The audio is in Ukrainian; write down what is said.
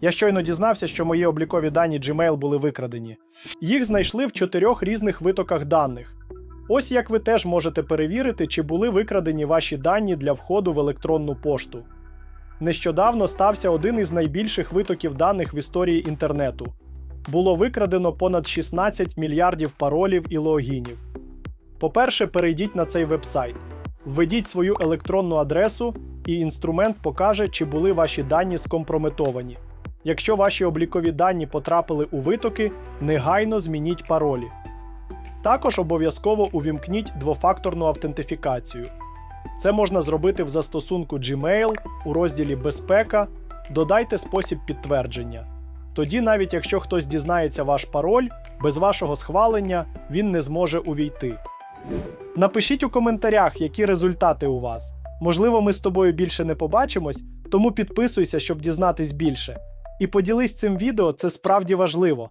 Я щойно дізнався, що мої облікові дані Gmail були викрадені. Їх знайшли в чотирьох різних витоках даних. Ось як ви теж можете перевірити, чи були викрадені ваші дані для входу в електронну пошту. Нещодавно стався один із найбільших витоків даних в історії інтернету. Було викрадено понад 16 мільярдів паролів і логінів. По-перше, перейдіть на цей вебсайт, введіть свою електронну адресу, і інструмент покаже, чи були ваші дані скомпрометовані. Якщо ваші облікові дані потрапили у витоки, негайно змініть паролі. Також обов'язково увімкніть двофакторну автентифікацію. Це можна зробити в застосунку Gmail у розділі Безпека. Додайте спосіб підтвердження. Тоді, навіть якщо хтось дізнається ваш пароль, без вашого схвалення він не зможе увійти. Напишіть у коментарях, які результати у вас. Можливо, ми з тобою більше не побачимось, тому підписуйся, щоб дізнатись більше. І поділись цим відео, це справді важливо.